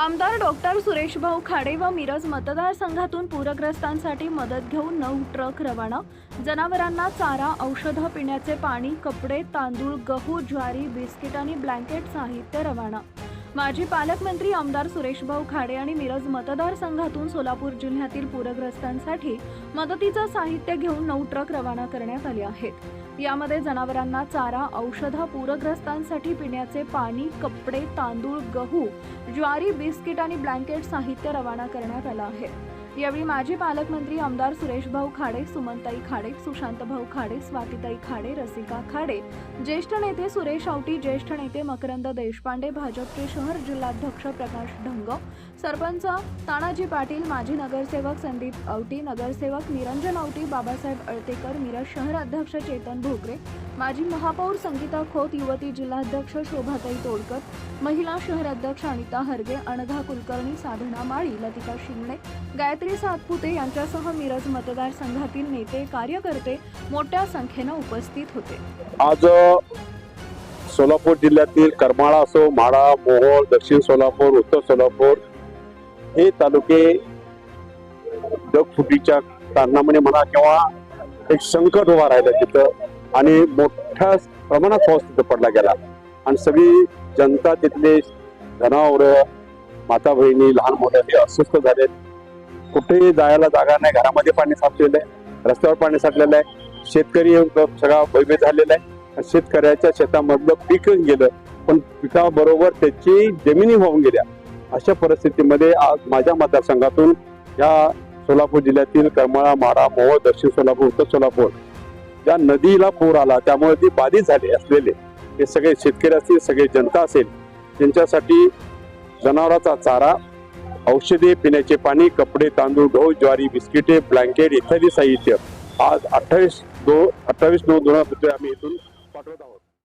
आमदार डॉक्टर सुरेशभाऊ खाडे व मिरज मतदारसंघातून पूरग्रस्तांसाठी मदत घेऊन नऊ ट्रक रवाना. जनावरांना चारा औषधं पिण्याचे पाणी कपडे तांदूळ गहू ज्वारी बिस्किट आणि ब्लँकेट साहित्य रवाना. माजी पालकमंत्री आमदार सुरेशभाऊ खाडे आणि मिरज मतदारसंघातून सोलापूर जिल्ह्यातील पूरग्रस्तांसाठी मदतीचं साहित्य घेऊन नऊ ट्रक रवाना करण्यात आले आहेत. यामध्ये जनावरांना चारा औषधं पूरग्रस्तांसाठी पिण्याचे पाणी कपडे तांदूळ गहू ज्वारी बिस्किट आणि ब्लँकेट साहित्य रवाना करण्यात आलं आहे. यावेळी माजी पालकमंत्री आमदार सुरेशभाऊ खाडे सुमनताई खाडे सुशांतभाऊ खाडे स्वातीताई खाडे रसिका खाडे ज्येष्ठ नेते सुरेश आवटी ज्येष्ठ नेते मकरंद देशपांडे भाजपचे शहर जिल्हाध्यक्ष प्रकाश ढंग सरपंच तानाजी पाटील माजी नगरसेवक संदीप आवटी नगरसेवक निरंजन आवटी बाबासाहेब अळतेकर मिरज शहर अध्यक्ष चेतन भोकरे माजी महापौर संगीता खोत युवती जिल्हाध्यक्ष शोभाताई तोडकर महिला शहर अध्यक्ष अनिता हरगे अनघा कुलकर्णी साधना माळी लतिका शिंगणे गायत्री सातपुते यांच्यासह मिरज मतदारसंघातील नेते कार्यकर्ते मोठ्या संख्येनं उपस्थित होते. आज सोलापूर जिल्ह्यातील करमाळा असो माळा मोहोळ दक्षिण सोलापूर उत्तर सोलापूर हे तालुके ढगफुटीच्या कारणामुळे म्हणा किंवा एक संकट उभा राहिलं तिथं आणि मोठ्या प्रमाणात पाऊस तिथं पडला गेला. आणि सगळी जनता तिथले जनावर माता बहिणी लहान मोठ्या अस्वस्थ झालेत. कुठेही जायला जागा नाही. घरामध्ये पाणी साचलेलं आहे. रस्त्यावर पाणी साठलेलं आहे. शेतकरी सगळा भयभीत झालेला आहे. शेतकऱ्याच्या शेतामधलं पीक गेलं. पण पिकाबरोबर त्याची जमिनी होऊन गेल्या. अशा परिस्थितीमध्ये आज माझ्या मतदारसंघातून या सोलापूर जिल्ह्यातील करमाळा माडा मोहोळ दक्षिण सोलापूर उत्तर सोलापूर ज्या नदीला पूर आला. त्यामुळे ती बाधित झाले असलेले हे सगळे शेतकरी असतील सगळे जनता असेल त्यांच्यासाठी जनावरांचा चारा औषधे पिण्याचे पाणी कपडे तांदूळ गहू ज्वारी बिस्किटे ब्लँकेट इत्यादी साहित्य. आज अठ्ठावीस दो अठ्ठावीस नऊ दोन हजार आम्ही इथून पाठवत आहोत.